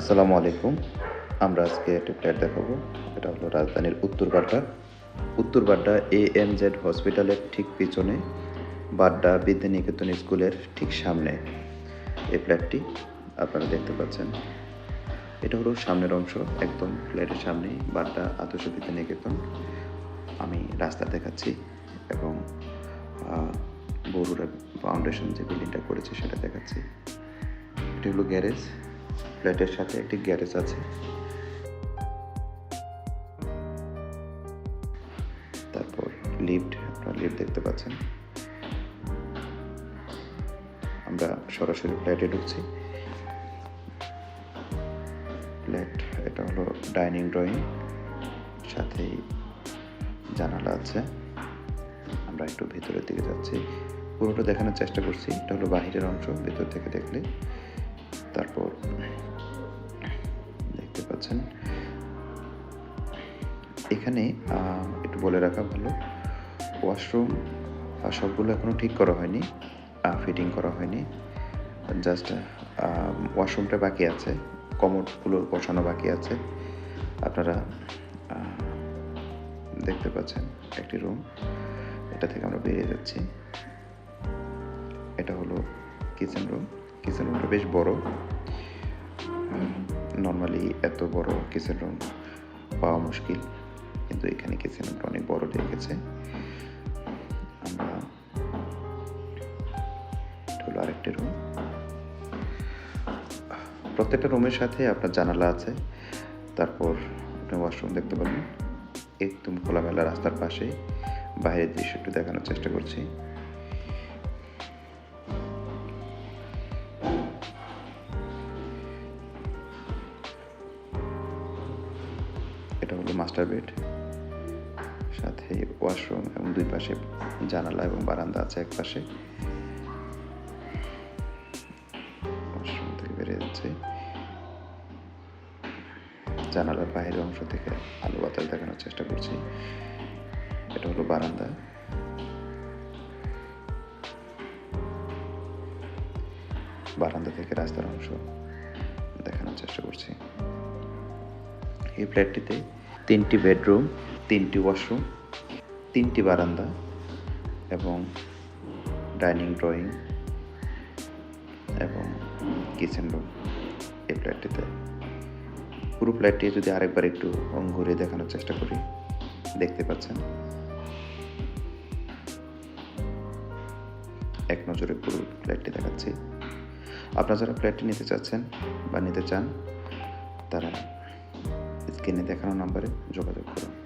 আসসালামু আলাইকুম। আমরা আজকে একটি ফ্ল্যাট দেখাবো। এটা হলো রাজধানীর উত্তর বাড্ডা। উত্তর বাড্ডা এ এম জেড হসপিটালের ঠিক পিছনে, বাড্ডা বিদ্যানিকেতন স্কুলের ঠিক সামনে এই ফ্ল্যাটটি আপনারা দেখতে পাচ্ছেন। এটা হলো সামনের অংশ, একদম ফ্ল্যাটের সামনেই বাড্ডা আদর্শ বিদ্যানিকেতন। আমি রাস্তা দেখাচ্ছি এবং বরুড়া ফাউন্ডেশন যে বিল্ডিংটা করেছে সেটা দেখাচ্ছি। এটি হলো গ্যারেজ ফ্ল্যাটের সাথে একটি গ্যারেজ আছে। তারপর লিফট, আপনারা লিফট দেখতে পাচ্ছেন। আমরা সরাসরি ফ্ল্যাটে ঢুকছি। ফ্ল্যাট, এটা হলো ডাইনিং ড্রয়িং, সাথেই জানালা আছে। আমরা একটু ভেতরের দিকে যাচ্ছি। পুরোটা দেখানোর চেষ্টা করছি। এটা হলো বাহিরের অংশ, ভেতর থেকে দেখলে। তারপর পাচ্ছেন। এখানে একটু বলে রাখা ভালো ওয়াশরুম সবগুলো এখনও ঠিক করা হয়নি ফিটিং করা হয়নি। জাস্ট ওয়াশরুমটা বাকি আছে কমোডগুলো বসানো বাকি আছে। আপনারা দেখতে পাচ্ছেন একটি রুম এটা থেকে আমরা বেরিয়ে যাচ্ছি। এটা হলো কিচেন রুম কিচেন রুমটা বেশ বড়। নর্মালি এত বড় কিচেন রুম পাওয়া মুশকিল, কিন্তু এখানে কিচেন রুমটা অনেক বড় রেখেছে আমরা হলো আরেকটি রুম প্রত্যেকটা রুমের সাথে আপনার জানালা আছে। তারপর আপনি ওয়াশরুম দেখতে পাবেন একদম খোলামেলা রাস্তার পাশে। বাইরের দৃশ্য একটু দেখানোর চেষ্টা করছি। হলো মাস্টার বেড সাথে ওয়াশরুম এবং দুই পাশে জানালা এবং বারান্দা আছে এক পাশে। ওয়াশরুম থেকে যাচ্ছে। জানালার বাইরের অংশ থেকে আলো বাতাস দেখানোর চেষ্টা করছি। এটা হলো বারান্দা। বারান্দা থেকে রাস্তার অংশ দেখানোর চেষ্টা করছি। এই ফ্ল্যাটটিতে তিনটি বেডরুম, তিনটি ওয়াশরুম, তিনটি বারান্দা এবং ডাইনিং ড্রয়িং এবং কিচেন রুম এই ফ্ল্যাটটিতে। পুরো ফ্ল্যাটটি যদি আরেকবার একটু ঘুরে দেখানোর চেষ্টা করি, দেখতে পাচ্ছেন। এক নজরে পুরো ফ্ল্যাটটি দেখাচ্ছি। আপনারা যারা ফ্ল্যাটটি নিতে চাচ্ছেন বা নিতে চান, তারা স্ক্রিনে দেখানো নাম্বারে যোগাযোগ করুন।